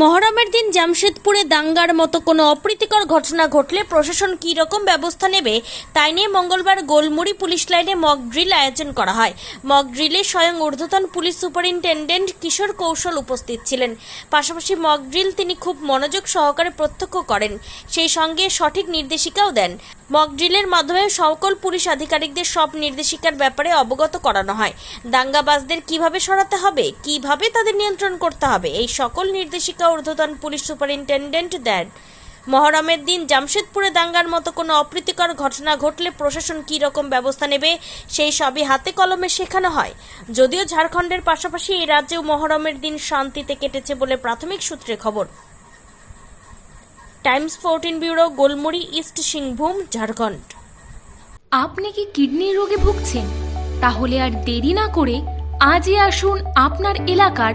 মহরমের দিন জামশেদপুরে দাঙ্গার মতো কোনো অপ্রীতিকর ঘটনা ঘটলে প্রশাসন কী রকম ব্যবস্থা নেবে, তাই নিয়ে মঙ্গলবার গোলমুড়ি পুলিশ লাইনে মক ড্রিল আয়োজন করা হয়। মক ড্রিলে স্বয়ং ঊর্ধ্বতন পুলিশ সুপারিনটেন্ডেন্ট কিশোর কৌশল উপস্থিত ছিলেন। পাশাপাশি মক ড্রিল তিনি খুব মনোযোগ সহকারে প্রত্যক্ষ করেন, সেই সঙ্গে সঠিক নির্দেশিকাও দেন। মক ড্রিলের মাধ্যমে সকল পুলিশ আধিকারিকদের সব নির্দেশিকার ব্যাপারে অবগত করানো হয়। দাঙ্গাবাজদের কীভাবে সরাতে হবে, কীভাবে তাদের নিয়ন্ত্রণ করতে হবে, এই সকল নির্দেশিকা ঊর্ধ্বতন পুলিশ সুপারিনটেন্ডেন্ট দেন। মহরমের দিন জামশেদপুরে দাঙ্গার মতো কোনো অপ্রীতিকর ঘটনা ঘটলে প্রশাসন কী রকম ব্যবস্থা নেবে, সেই সবই হাতে কলমে শেখানো হয়। যদিও ঝাড়খণ্ডের পাশাপাশি এই রাজ্যেও মহরমের দিন শান্তিতে কেটেছে বলে প্রাথমিক সূত্রে খবর। Times Fourteen bureau, Golmuri, East Singhbhum, Jharkhand. আপনি কি কিডনির রোগে ভুগছেন? তাহলে আর দেরি না করে আজই আসুন আপনার এলাকার